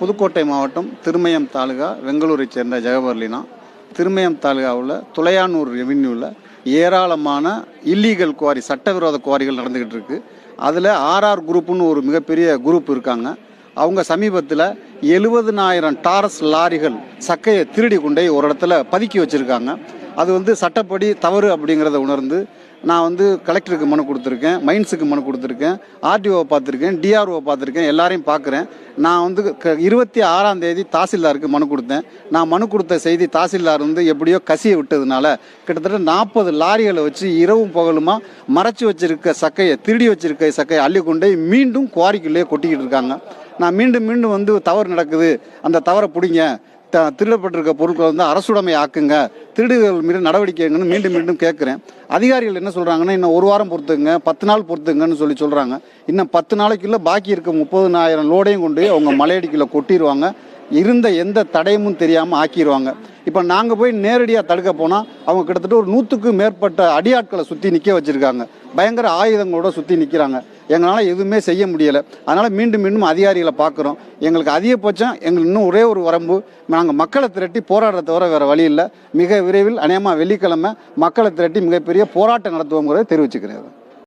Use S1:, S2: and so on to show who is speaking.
S1: புதுக்கோட்டை மாவட்டம் திருமயம் தாலுகா வெங்களூரை சேர்ந்த ஜெகபர்லினா திருமயம் தாலுகாவில் துளையானூர் ரெவின்யூவில் ஏராளமான இல்லீகல் குவாரி சட்டவிரோத குவாரிகள் நடந்துக்கிட்டு இருக்கு. அதில் ஆர்ஆர் குரூப்புன்னு ஒரு மிகப்பெரிய குரூப் இருக்காங்க. அவங்க சமீபத்தில் எழுபதுனாயிரம் டாரஸ் லாரிகள் சக்கையை திருடி கொண்டே ஒரு இடத்துல பதுக்கி வச்சுருக்காங்க. அது வந்து சட்டப்படி தவறு அப்படிங்கிறத உணர்ந்து நான் வந்து கலெக்டருக்கு மனு கொடுத்துருக்கேன் மைன்ஸுக்கு மனு கொடுத்துருக்கேன் ஆர்டிஓவை பார்த்துருக்கேன் டிஆர்ஓ பார்த்துருக்கேன் எல்லாரையும் பார்க்குறேன். நான் வந்து க- இருபத்தி ஆறாம் தேதி தாசில்தாருக்கு மனு கொடுத்தேன். நான் மனு கொடுத்த செய்தி தாசில்தார் வந்து எப்படியோ கசிய விட்டதுனால கிட்டத்தட்ட நாற்பது லாரிகளை வச்சு இரவும் பகலுமா மறைச்சி வச்சிருக்க சக்கையை திருடி வச்சிருக்க சக்கையை அள்ளி கொண்டே மீண்டும் குவாரிக்குள்ளேயே கொட்டிக்கிட்டு இருக்காங்க. நான் மீண்டும் மீண்டும் வந்து தவறு நடக்குது. அந்த தவறை பிடிங்க. த- திருடப்பட்டிருக்க பொருட்களை வந்து அரசுடைமை ஆக்குங்க. திருடுகள் மீது நடவடிக்கை எடுங்கன்னு மீண்டும் மீண்டும் கேட்குறேன். அதிகாரிகள் என்ன சொல்கிறாங்கன்னா இன்னும் ஒரு வாரம் பொறுத்துங்க பத்து நாள் பொறுத்துங்கன்னு சொல்லி சொல்கிறாங்க இன்னும் பத்து நாளைக்குள்ளே பாக்கி இருக்க முப்பதுனாயிரம் லோடையும் கொண்டு அவங்க மலையடிக்கில் கொட்டிடுவாங்க இருந்த எந்த தடையமும் தெரியாமல் ஆக்கிடுவாங்க இப்போ நாங்கள் போய் நேரடியாக தடுக்க போனால் அவங்க கிட்டத்தட்ட ஒரு நூற்றுக்கு மேற்பட்ட அடியாட்களை சுற்றி நிற்க வச்சுருக்காங்க. பயங்கர ஆயுதங்களோட சுற்றி நிற்கிறாங்க எங்களால் எதுவுமே செய்ய முடியலை. அதனால் மீண்டும் மீண்டும் அதிகாரிகளை பார்க்குறோம். எங்களுக்கு அதிகபட்சம் எங்களுக்கு இன்னும் ஒரே ஒரு வரம்பு நாங்கள் மக்களை திரட்டி போராடுறத தவிர வேறு வழி இல்லை. மிக விரைவில் அநேகமாக வெள்ளிக்கிழமை மக்களை திரட்டி மிகப்பெரிய போராட்டம் நடத்துவோங்கிறத தெரிவிச்சுக்கிறேன்.